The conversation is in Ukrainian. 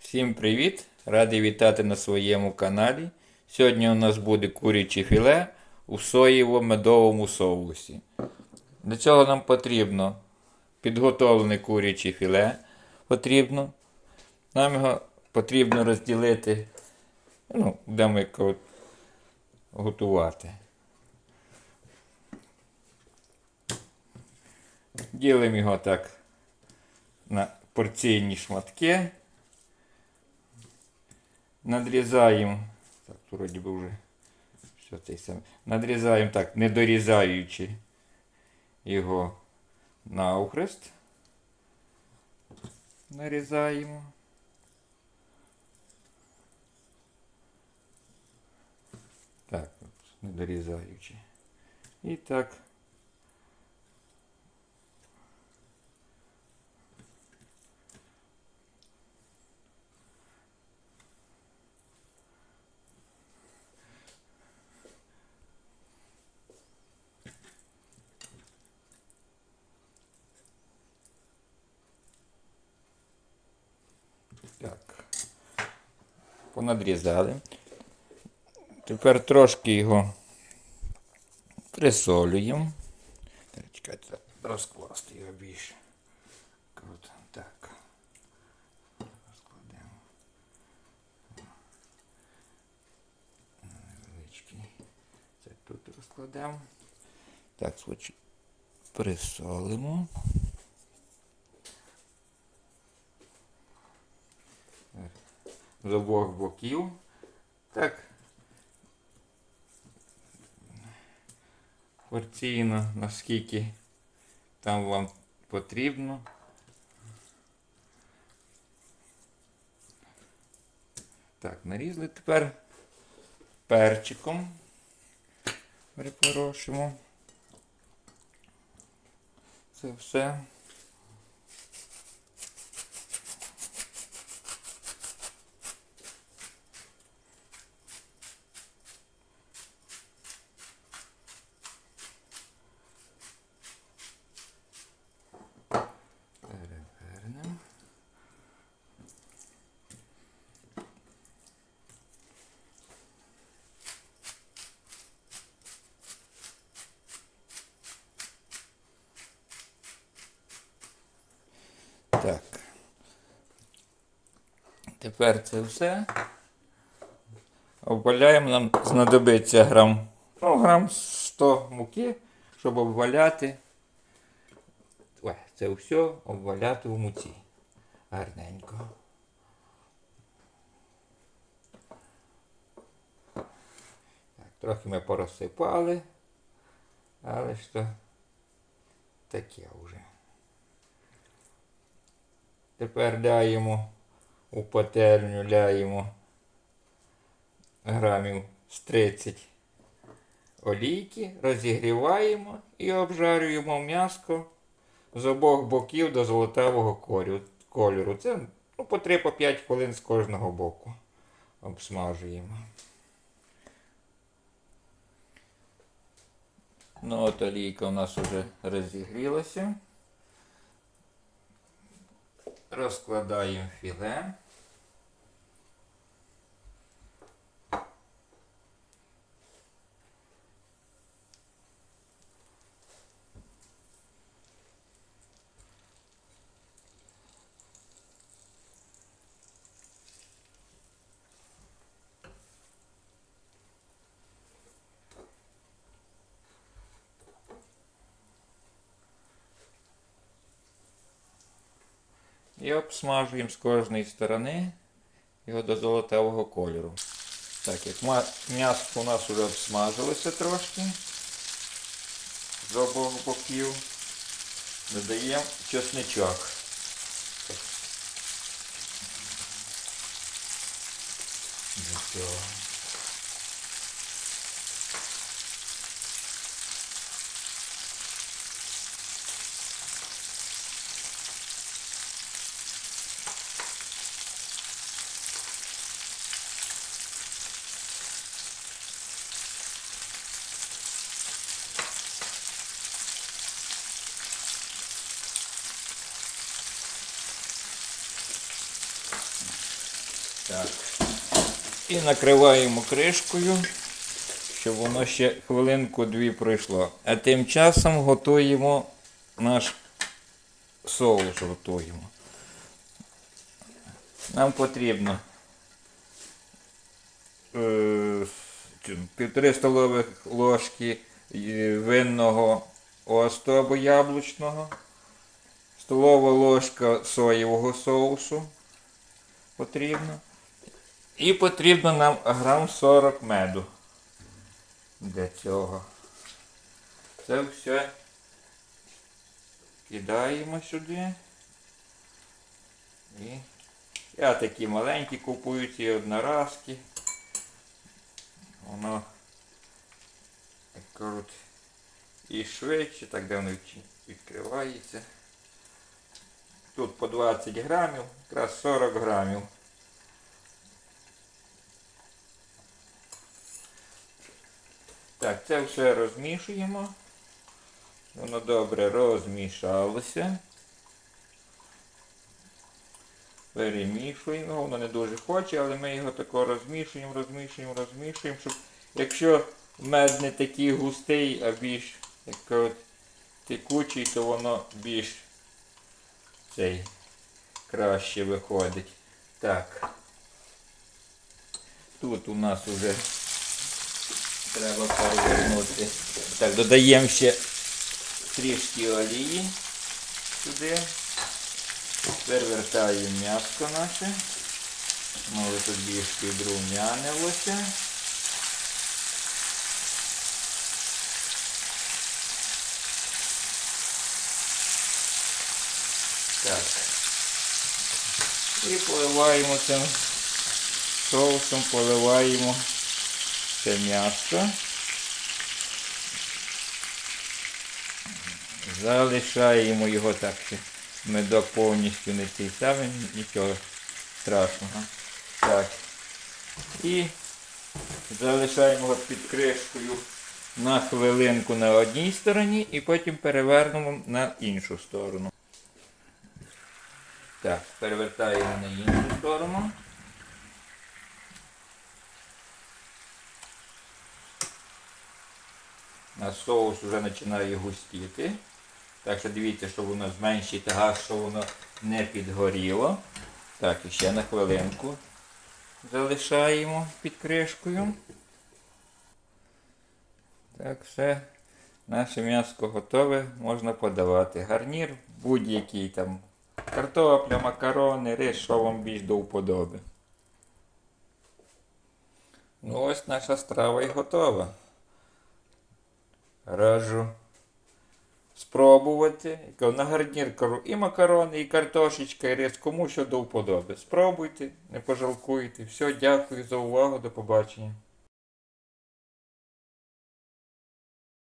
Всім привіт! Радий вітати на своєму каналі. Сьогодні у нас буде куряче філе у соєво-медовому соусі. Для цього нам потрібно підготовлене куряче філе. Потрібно. Нам його потрібно розділити. Ну, будемо як готувати. Ділимо його так на порційні шматки. Надрізаємо. Так, вроді би вже все цей саме. Надрізаємо так, не дорізаючи його навхрест. Нарізаємо. Так, не дорізаючи. І так. Так. Понадрізали. Тепер трошки його присолюємо. Чекайте, розкласти його більше. Круто. Так. Розкладемо. Невеличкий. Це тут розкладемо. Так. Присолимо. З обох боків. Так. Порційно, наскільки там вам потрібно. Так, нарізали тепер перчиком. Припорошимо. Це все. Тепер це все. Обваляємо, нам знадобиться грам, ну, грам 100 муки, щоб обваляти. Ой, це все обваляти в муці. Гарненько. Так, трохи ми порозсипали, але то таке вже. Тепер ляємо у пательню, ляємо грамів з 30 олійки, розігріваємо і обжарюємо м'яско з обох боків до золотавого кольору. Це ну, по 3-5 хвилин з кожного боку обсмажуємо. Ну от олійка у нас вже розігрілася. Розкладаємо філе. І обсмажуємо з кожної сторони його до золотавого кольору. Так, як м'ясо у нас вже обсмажилося трошки з обох боків, додаємо чесничок. До цього. І накриваємо кришкою, щоб воно ще хвилинку-дві пройшло. А тим часом готуємо наш соус готуємо. Нам потрібно е, півтори столових ложки е, винного осту яблучного, столова ложка соєвого соусу потрібно. І потрібно нам грам 40 меду для цього. Це все кидаємо сюди. І я такі маленькі купую ці одноразки. Воно як і швидше, так де воно відкривається. Тут по 20 грамів, якраз 40 грамів. Так, це все розмішуємо. Воно добре розмішалося. Перемішуємо. Воно не дуже хоче, але ми його тако розмішуємо, розмішуємо, розмішуємо, щоб якщо мед не такий густий, а більш кажуть, текучий, то воно більш цей краще виходить. Так. Тут у нас вже треба перевернути. Так, додаємо ще трішки олії сюди. Перевертаємо м'яско наше. Може тут більш підрумянилося. Так. І поливаємо цим соусом, поливаємо це м'ясо. Залишаємо його так, що медок повністю не цей самий, нічого страшного. Так. І залишаємо його під кришкою на хвилинку на одній стороні і потім перевернемо на іншу сторону. Так, перевертаємо на іншу сторону. Наш соус вже починає густіти. Так що дивіться, щоб воно зменшити газ, щоб воно не підгоріло. Так, і ще на хвилинку залишаємо під кришкою. Так, все. Наше м'яско готове, можна подавати. Гарнір будь-який там. Картопля, макарони, рис, що вам більш до вподоби. Ну ось наша страва і готова. Раджу спробувати. На гарнір і макарони, і картошечка, і рис, кому що до вподоби. Спробуйте, не пожалкуйте. Все, дякую за увагу, до побачення.